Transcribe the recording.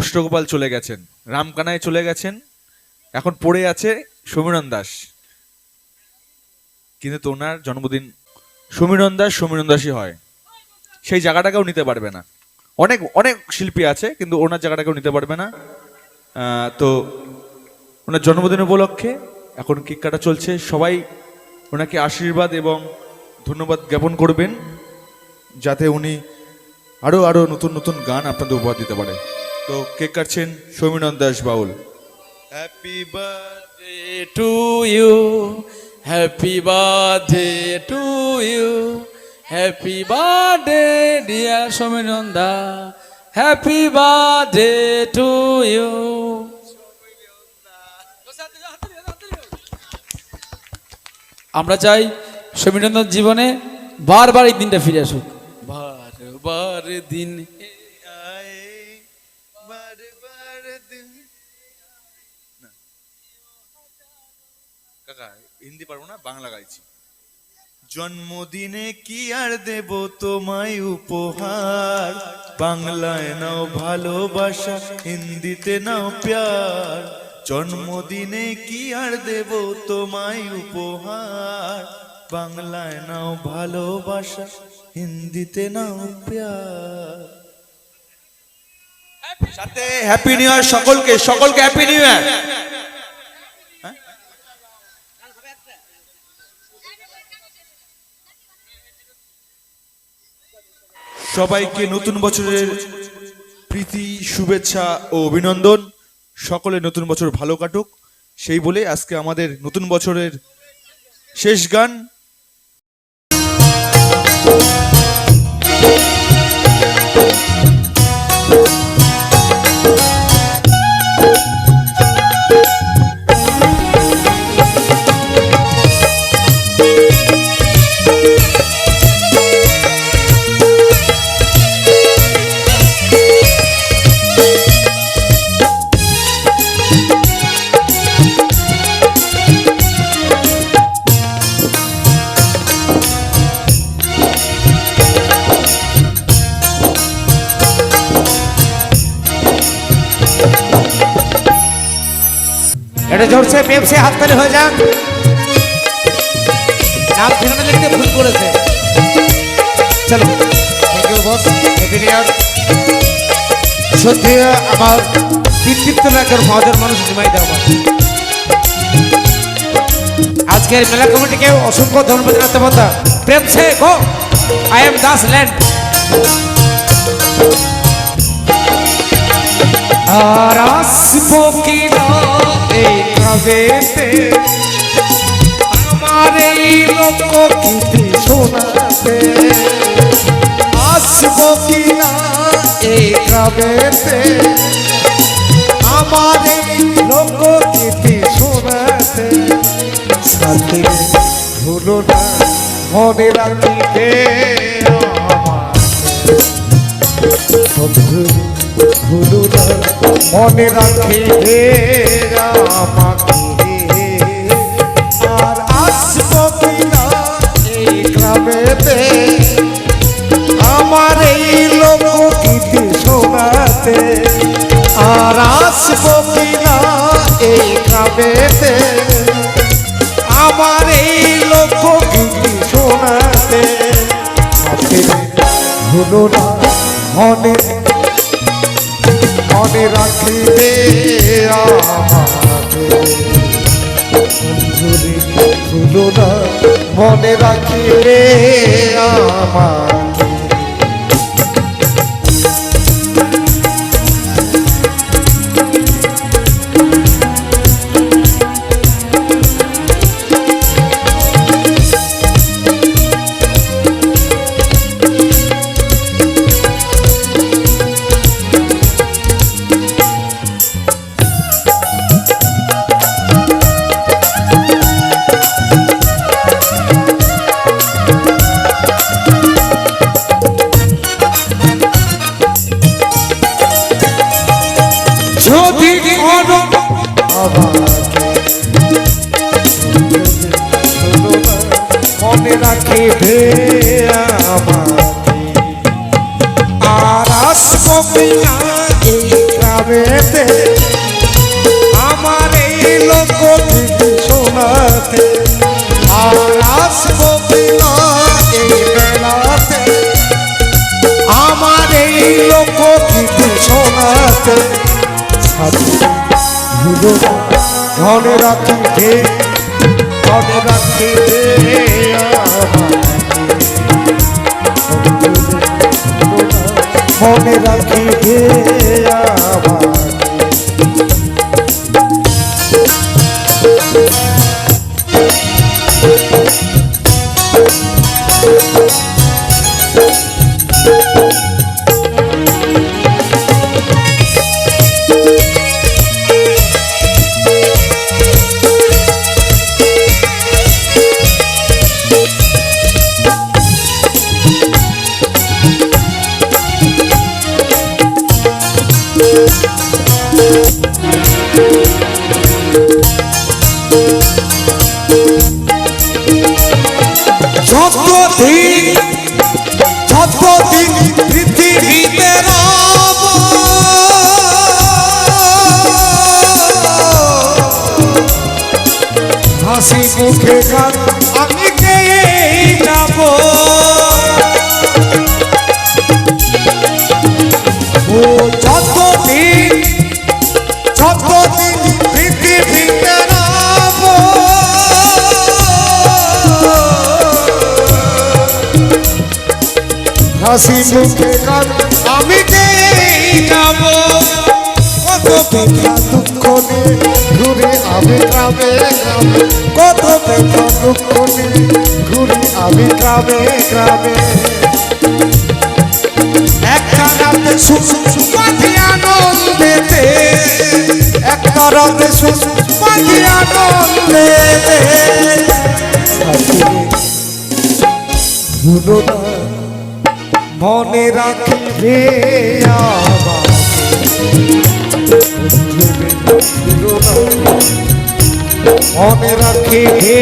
কৃষ্ণগোপাল চলে গেছেন, রামকানায় চলে গেছেন, এখন পড়ে আছে সমীরণ দাস। কিন্তু তোনার জন্মদিন সমীরণ দাস সমীরণ দাসই হয়। সেই জায়গাটাকেও নিতে পারবে না। অনেক অনেক শিল্পী আছে, কিন্তু ওনার জায়গাটাকেও নিতে পারবে না। তো ওনার জন্মদিন উপলক্ষে এখন কেক কাটা চলছে। সবাই ওনাকে আশীর্বাদ এবং ধন্যবাদ জ্ঞাপন করবেন, যাতে উনি আরও আরও নতুন নতুন গান আপনাদের উপহার দিতে পারে। তো কেক কাটছেন? সৌমিনন Das Baul. Happy birthday to you happy birthday to you happy birthday dear সমীরন্দা happy birthday to you আমরা চাই সমীরন্দার জীবনে বারবার এই দিনটা ফিরে আসুক। বারবার দিন কাকা হিন্দি পারব না বাংলা গাইছি। জন্মদিনে কি আর দেব তোমায় উপহার? বাংলায় নাও ভালোবাসা হিন্দিতে নাও প্যার। জন্মদিনে কি আর দেব তোমায় উপহার? বাংলায় নাও ভালোবাসা হিন্দিতে নাও প্যার। সাথে হ্যাপি নিউ ইয়ার সকলকে সকলকে হ্যাপি নিউ ইয়ার সবাইকে নতুন বছরের প্রীতি, শুভেচ্ছা ও অভিনন্দন। সকলে নতুন বছর ভালো কাটুক। সেই বলে আজকে আমাদের নতুন বছরের শেষ গান। এটা জোরছে পেপসে হাততালি হয়ে যান নাম ঠিকানা লিখতে ভুল করেছে চলো thank you boss happy new year সত্যি আমার তৃপ্ত লাগার মজার মানুষ নিমাই দেওয়া আজকের মেলা কমিটিকে অসংখ্য ধন্যবাদ জানাতে পারতা প্রেম সে গো আই এম দাস ল্যান্ড আর আসব কি কবেতে আমার এই লোকগীতি শোনাতে আসব কি না এই কবেতে আমার এই লোকগীতি শোনাতে সাথে ভুলো না, মনে রাখিবে মনে রাখিবে আমাকে আর আসব কিনা এই গ্রামেতে? আমার এই লোকগীতি শোনাতে। আর আসব কিনা এই গ্রামেতে? আমার এই লোকগীতি শোনাতে। ভুলো না, মনে মনে রাখিবে না মনে রাখিবে আমাকে। মনে রাখিবে আর আসব কিনা এই গ্রামে গ্রামেতে আমার এই লোক শোনাতে। আর আসব কিনা এই বেলাতে আমার এই লোক শোনাতে। ভুলো না, মনে রাখি হে মনে রাখি হে মনে রাখি হাসি মুখে গান আমি যাব। কত ব্যথা দুঃখ নিয়ে ঘুরে আমি গ্রামে গ্রামে। কত ব্যথা দুঃখ ঘুরে আমি গ্রামে গ্রামে। একটা মনে রাখিবে মনে রাখিবে